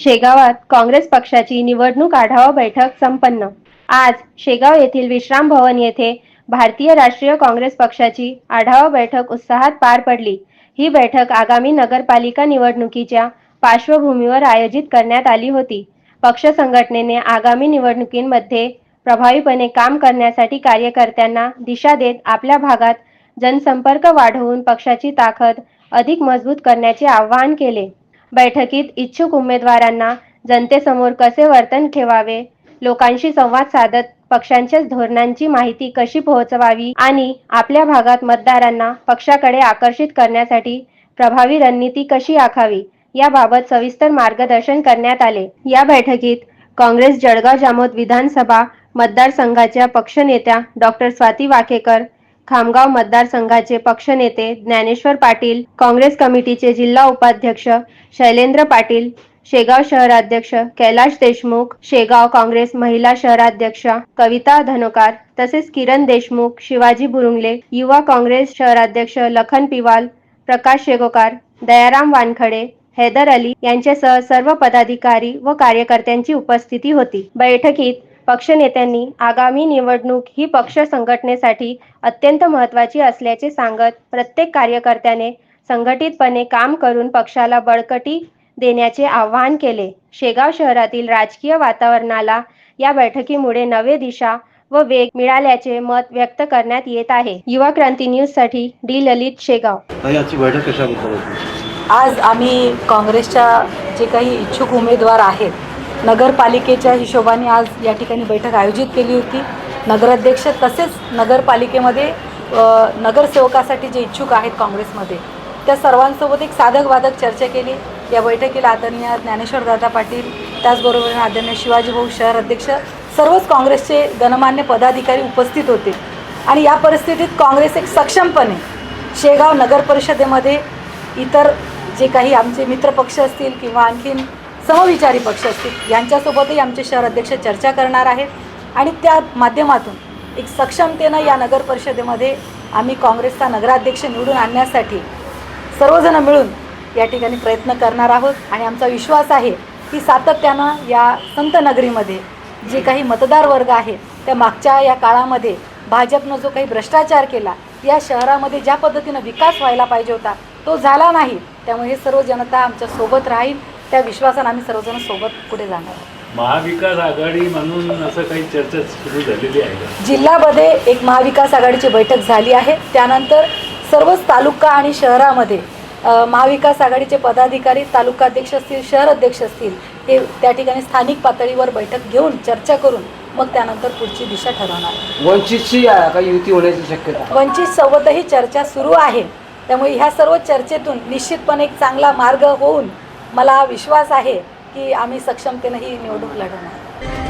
शेगावात काँग्रेस पक्षाची निवडणूक आढावा बैठक संपन्न. आज शेगाव येथील विश्राम भवन येथे भारतीय राष्ट्रीय काँग्रेस पक्षाची आढावा बैठक उत्साहात पार पडली. ही बैठक आगामी नगरपालिका निवडणुकीच्या पार्श्वभूमीवर आयोजित करण्यात आली होती. पक्ष संघटनेने आगामी निवडणुकीमध्ये प्रभावीपणे काम करण्यासाठी कार्यकर्त्यांना दिशा देत आपल्या भागात जनसंपर्क वाढवून पक्षाची ताकद अधिक मजबूत करण्याचे आवाहन केले. बैठकीत इच्छुक उमेदवारांना जनतेसमोर कसे वर्तन ठेवावे? लोकांशी संवाद साधत पक्षांच्या धोरणांची माहिती कशी पोहोचवावी? आणि आपल्या भागात मतदारांना पक्षाकडे आकर्षित करण्यासाठी प्रभावी रणनीती कशी आखावी? याबाबत सविस्तर मार्गदर्शन करण्यात आले. या बैठकीत काँग्रेस जळगाव जामोद विधानसभा मतदारसंघाच्या पक्षनेत्या डॉक्टर स्वाती वाकेकर खामगाव मतदारसंघाचे पक्षनेते ज्ञानेश्वर पाटील काँग्रेस कमिटीचे जिल्हा उपाध्यक्ष शैलेंद्र पाटील शेगाव शहराध्यक्ष कैलाश देशमुख शेगाव काँग्रेस महिला शहराध्यक्षा कविता धनोकार तसेच किरण देशमुख शिवाजी बुरुंगले युवा काँग्रेस शहराध्यक्ष लखन पिवाल प्रकाश शेगोकार दयाराम वानखडे हैदर अली यांच्यासह सर्व पदाधिकारी व कार्यकर्त्यांची उपस्थिती होती. बैठकीत पक्षनेत्यांनी आगामी निवडणूक ही पक्ष संघटनेसाठी अत्यंत महत्त्वाची असल्याचे सांगत प्रत्येक कार्यकर्त्याने संघटितपणे काम करून पक्षाला बळकटी देण्याचे आवाहन केले. शेगाव शहरातील राजकीय वातावरणाला या बैठकीमुळे नवे दिशा व वेग मिळाल्याचे मत व्यक्त करण्यात येत आहे. युवा क्रांती न्यूजसाठी डी. ललित शेगाव. बैठक कशाबद्दल आज आम्ही काँग्रेसच्या जे काही इच्छुक उमेदवार आहेत नगरपालिकेच्या हिशोबाने आज या ठिकाणी बैठक आयोजित केली होती. नगराध्यक्ष तसेच नगरपालिकेमध्ये नगरसेवकासाठी जे इच्छुक आहेत काँग्रेसमध्ये त्या सर्वांसोबत एक साधक वादक चर्चा केली. या बैठकीला आदरणीय ज्ञानेश्वर दादा पाटील त्याचबरोबर आदरणीय शिवाजीभाऊ शहर अध्यक्ष सर्वच काँग्रेसचे गणमान्य पदाधिकारी उपस्थित होते. आणि या परिस्थितीत काँग्रेस एक सक्षमपणे शेगाव नगर परिषदेमध्ये इतर जे काही आमचे मित्रपक्ष असतील किंवा आणखीन समविचारी पक्ष असतील यांच्यासोबतही आमचे शहर अध्यक्ष चर्चा करणार आहेत. आणि त्या माध्यमातून एक सक्षमतेनं या नगर परिषदेमध्ये आम्ही काँग्रेसचा नगराध्यक्ष निवडून आणण्यासाठी सर्वजण मिळून या ठिकाणी प्रयत्न करणार आहोत. आणि आमचा विश्वास आहे की सातत्यानं या संत नगरीमध्ये जे काही मतदार वर्ग आहे त्या मागच्या या काळामध्ये भाजपनं जो काही भ्रष्टाचार केला या शहरामध्ये ज्या पद्धतीनं विकास व्हायला पाहिजे होता तो झाला नाही. त्यामुळे हे सर्व जनता आमच्यासोबत राहील. त्या विश्वासानं आम्ही सर्वजण सोबत पुढे जाणार आहोत महाविकास आघाडी म्हणून असं काही चर्चा सुरू झालेली आहे का? जिल्ह्यामध्ये एक महाविकास आघाडीची बैठक झाली आहे त्यानंतर सर्वच तालुका आणि शहरामध्ये अ, महाविकास आघाडीचे पदाधिकारी तालुका अध्यक्ष असतील शहर अध्यक्ष असतील हे त्या ठिकाणी स्थानिक पातळीवर बैठक घेऊन चर्चा करून मग त्यानंतर पुढची दिशा ठरवणार आहे. वंचितची आहे का युती होण्याची शक्यता वंचित सोबतही चर्चा सुरू आहे त्यामुळे ह्या सर्व चर्चेतून निश्चितपणे एक चांगला मार्ग होऊन मला विश्वास आहे की आम्ही सक्षमतेनं ही निवडणूक लढवणार.